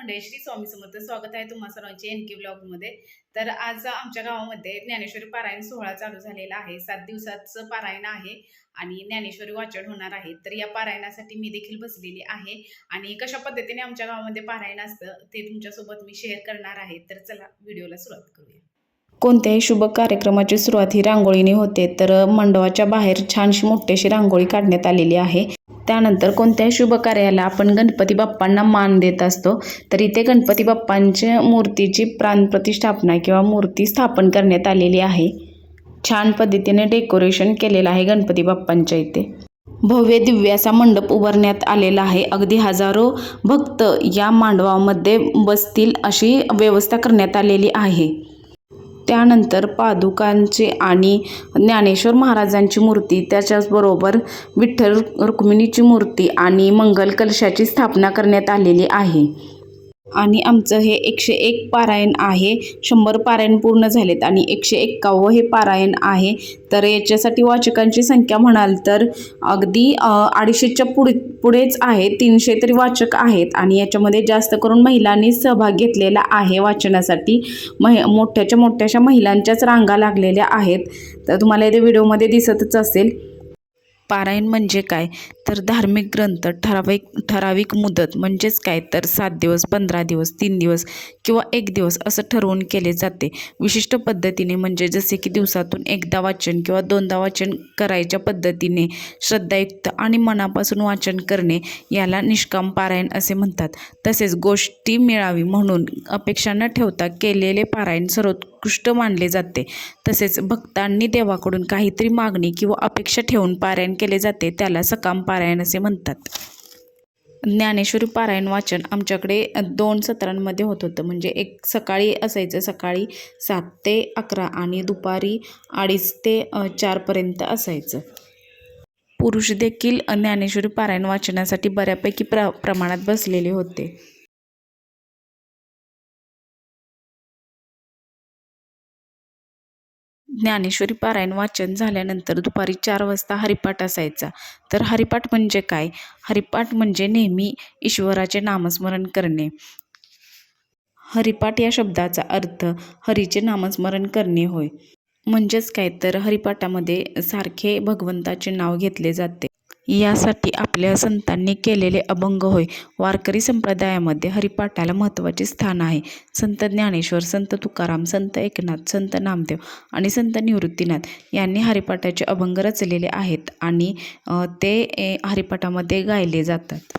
मंडळी श्री स्वामी समर्थ. स्वागत आहे तुम्हा सर्वांचे एन के ब्लॉगमध्ये तर आज आमच्या गावामध्ये ज्ञानेश्वरी पारायण सोहळा चालू झालेला आहे. सात दिवसाचं पारायण आहे आणि ज्ञानेश्वरी वाचन होणार आहे. तर या पारायणासाठी मी देखील बसलेली आहे आणि कशा पद्धतीने आमच्या गावामध्ये पारायण असतं ते तुमच्यासोबत मी शेअर करणार आहे. तर चला व्हिडिओला सुरुवात करूया. कोणत्याही शुभ कार्यक्रमाची सुरुवात ही रांगोळीने होते तर मंडपाच्या बाहेर छानशी मोठीशी रांगोळी काढण्यात आलेली आहे. त्यानंतर कोणत्याही शुभ कार्याला आपण गणपती बाप्पांना मान देत असतो तर इथे गणपती बाप्पांच्या मूर्तीची प्राणप्रतिष्ठापना किंवा मूर्ती स्थापन करण्यात आलेली आहे. छान पद्धतीने डेकोरेशन केलेलं आहे गणपती बाप्पांच्या इथे. भव्य दिव्य असा मंडप उभारण्यात आलेला आहे. अगदी हजारो भक्त या मांडवामध्ये बसतील अशी व्यवस्था करण्यात आलेली आहे. त्यानंतर पादुकांची आणि ज्ञानेश्वर महाराजांची मूर्ती त्याच्याचबरोबर विठ्ठल रुक्मिणीची मूर्ती आणि मंगल कलशाची स्थापना करण्यात आलेली आहे. आणि आमचं हे एकशे एक पारायण आहे. शंभर पारायण पूर्ण झालेत आणि एकशे एक्कावं हे पारायण आहे. तर याच्यासाठी वाचकांची संख्या म्हणाल तर अगदी अडीचशेच्या पुढे पुढेच आहे. तीनशे तरी वाचक आहेत आणि याच्यामध्ये जास्त करून महिलांनी सहभाग घेतलेला आहे वाचनासाठी. मह मोठ्याच्या मोठ्याशा महिलांच्याच रांगा लागलेल्या आहेत. तर तुम्हाला इथे व्हिडिओमध्ये दिसतच असेल. पारायण म्हणजे काय? तर धार्मिक ग्रंथ ठराविक ठराविक मुदत म्हणजेच काय? तर सात दिवस पंधरा दिवस तीन दिवस किंवा एक दिवस असं ठरवून केले जाते. विशिष्ट पद्धतीने म्हणजे जसे की दिवसातून एकदा वाचन किंवा दोनदा वाचन करायच्या पद्धतीने श्रद्धायुक्त आणि मनापासून वाचन करणे याला निष्काम पारायण असे म्हणतात. तसेच गोष्टी मिळावी म्हणून अपेक्षा न ठेवता केलेले पारायण सर्वोत्कृष्ट मानले जाते. तसेच भक्तांनी देवाकडून काहीतरी मागणी किंवा अपेक्षा ठेवून पारायण केले जाते त्याला सकाम पारायण असे म्हणतात. ज्ञानेश्वरी पारायण वाचन आमच्याकडे दोन सत्रांमध्ये होत होतं. म्हणजे एक सकाळी असायचं सकाळी सात ते अकरा आणि दुपारी अडीच ते चारपर्यंत असायचं. पुरुष देखील ज्ञानेश्वरी पारायण वाचनासाठी बऱ्यापैकी प्र प्रमाणात बसलेले होते. ज्ञानेश्वरी पारायण वाचन झाल्यानंतर दुपारी चार वाजता हरिपाठ असायचा. तर हरिपाठ म्हणजे काय? हरिपाठ म्हणजे नेहमी ईश्वराचे नामस्मरण करणे. हरिपाठ या शब्दाचा अर्थ हरीचे नामस्मरण करणे होय. म्हणजेच काय? तर हरिपाठामध्ये सारखे भगवंताचे नाव घेतले जाते. यासाठी आपल्या संतांनी केलेले अभंग होय. वारकरी संप्रदायामध्ये हरिपाठाला महत्त्वाचे स्थान आहे. संत ज्ञानेश्वर संत तुकाराम संत एकनाथ संत नामदेव आणि संत निवृत्तीनाथ यांनी हरिपाठाचे अभंग रचलेले आहेत आणि ते हरिपाठामध्ये गायले जातात.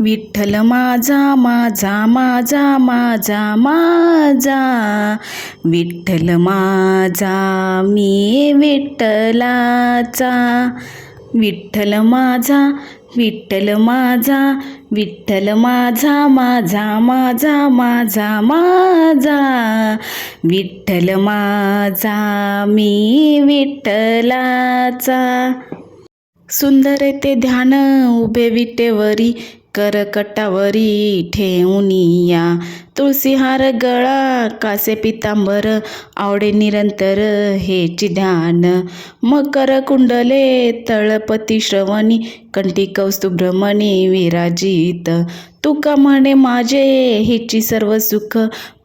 विठ्ठल माझा माझा माझा माझा माझा. विठ्ठल माझा मी विठ्ठलाचा. विठ्ठल माझा विठ्ठल माझा विठ्ठल माझा माझा माझा माझा माझा. विठ्ठल माझा मी विठ्ठलाचा. सुंदर ते ध्यान उभे विटेवरी. करकटावरी ठेवूनिया तुळसीहार गळा कासे पितांबर आवडे निरंतर हेची ध्यान. मकर कुंडले तळपती श्रवणी कंठी कौस्तुभ्रमणी विराजित. तुका म्हणे माझे हेची सर्व सुख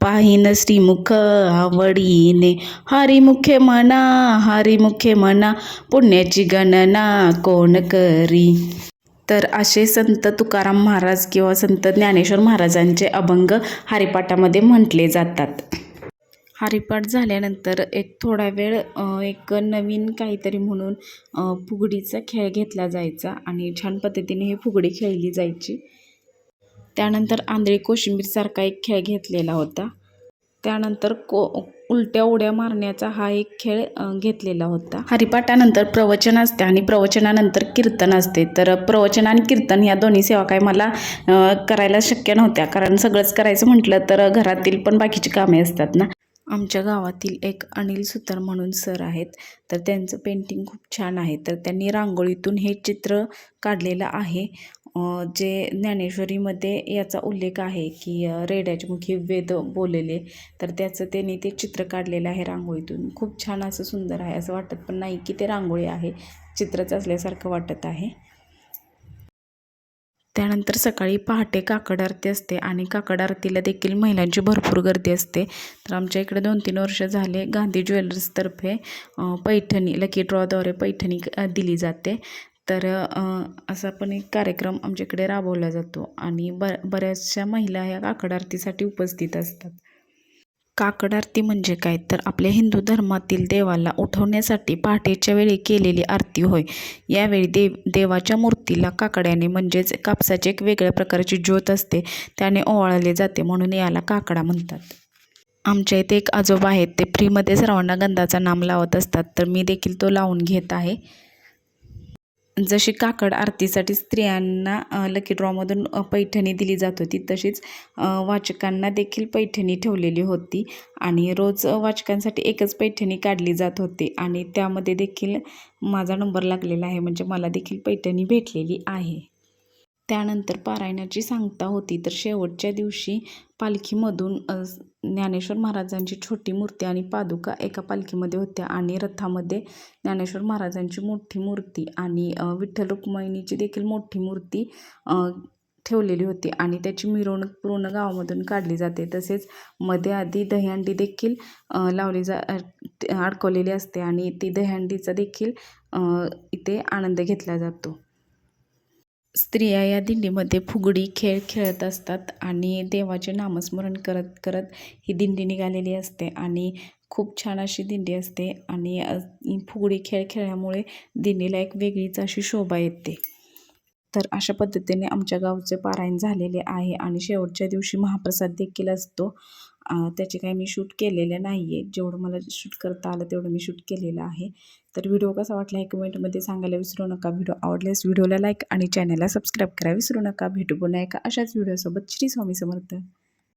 पाहिन श्रीमुख आवडीने. हरिमुखे म्हणा हरिमुखे म्हणा पुण्याची गणना कोण करी? तर असे संत तुकाराम महाराज किंवा संत ज्ञानेश्वर महाराजांचे अभंग हरिपाठामध्ये म्हटले जातात. हरिपाठ झाल्यानंतर एक थोडा वेळ एक नवीन काहीतरी म्हणून फुगडीचा खेळ घेतला जायचा आणि छान पद्धतीने ही फुगडी खेळली जायची. त्यानंतर आंधळी कोशिंबीरसारखा एक खेळ घेतलेला होता. त्यानंतर को उलट्या उड्या मारण्याचा हा एक खेळ घेतलेला होता. हरिपाठानंतर प्रवचन असते आणि प्रवचनानंतर कीर्तन असते. तर प्रवचन आणि कीर्तन ह्या दोन्ही सेवा काय मला करायला शक्य नव्हत्या. कारण सगळंच करायचं म्हटलं तर घरातील पण बाकीची कामे असतात ना. आमच्या गावातील एक अनिल सुतार म्हणून सर आहेत. तर त्यांचं पेंटिंग खूप छान आहे. तर त्यांनी रांगोळीतून हे चित्र काढलेलं आहे. जे ज्ञानेश्वरीमध्ये याचा उल्लेख आहे की अं, मुखी वेद बोललेले तर त्याचं त्यांनी ते चित्र काढलेलं आहे रांगोळीतून. खूप छान असं सुंदर आहे असं वाटत पण नाही की ते रांगोळी आहे चित्रच असल्यासारखं वाटत आहे. त्यानंतर सकाळी पहाटे काकड आरती असते आणि काकड आरतीला देखील महिलांची भरपूर गर्दी असते. तर आमच्या इकडे दोन तीन वर्ष झाले गांधी ज्वेलर्सतर्फे पैठणी लकी ड्रॉद्वारे पैठणी दिली जाते. तर असा पण एक कार्यक्रम आमच्याकडे राबवला जातो आणि ब बऱ्याचशा महिला ह्या काकड आरतीसाठी उपस्थित असतात. काकड आरती म्हणजे काय? तर आपल्या हिंदू धर्मातील देवाला उठवण्यासाठी पहाटेच्या वेळी केलेली आरती होय. यावेळी देव देवाच्या मूर्तीला काकड्याने म्हणजेच कापसाची एक वेगळ्या प्रकारची ज्योत असते त्याने ओवाळले जाते म्हणून याला काकडा म्हणतात. आमच्या इथे एक आजोबा आहेत ते फ्रीमध्ये सर्वांना गंधाचा नाम लावत असतात तर मी देखील तो लावून घेत आहे. जशी काकड आरतीसाठी स्त्रियांना लकी ड्रॉमधून पैठणी दिली जात होती तशीच वाचकांना देखील पैठणी ठेवलेली होती आणि रोज वाचकांसाठी एकच पैठणी काढली जात होती आणि त्यामध्ये देखील माझा नंबर लागलेला आहे म्हणजे मला देखील पैठणी भेटलेली आहे. त्यानंतर पारायणाची सांगता होती. तर शेवटच्या दिवशी पालखीमधून ज्ञानेश्वर महाराजांची छोटी मूर्ती आणि पादुका एका पालखीमध्ये होत्या आणि रथामध्ये ज्ञानेश्वर महाराजांची मोठी मूर्ती आणि विठ्ठल रुक्मिणीची देखील मोठी मूर्ती ठेवलेली होती आणि त्याची मिरवणूक पूर्ण गावामधून काढली जाते. तसेच मध्ये आधी दहीहंडी देखील लावली जा अडकवलेली असते आणि ती दहीहंडीचा देखील इथे आनंद घेतला जातो. स्त्रिया या दिंडीमध्ये फुगडी खेळ खेळत असतात आणि देवाचे नामस्मरण करत करत ही दिंडी निघालेली असते आणि खूप छान अशी दिंडी असते आणि फुगडी खेळ खेळल्यामुळे दिंडीला एक वेगळीच अशी शोभा येते. तर अशा पद्धतीने आमच्या गावचे पारायण झालेले आहे आणि शेवटच्या दिवशी महाप्रसाद देखील असतो. त्याचे काही मी शूट केलेले नाही आहे जेवढं मला शूट करता आलं तेवढं मी शूट केलेलं आहे. तर व्हिडिओ कसा वाटला हे कमेंटमध्ये सांगायला विसरू नका. व्हिडिओ आवडल्यास व्हिडिओला लाईक आणि चॅनलला सबस्क्राईब करा विसरू नका. भेटू पुन्हा एका अशाच व्हिडिओसोबत. श्री स्वामी समर्थ.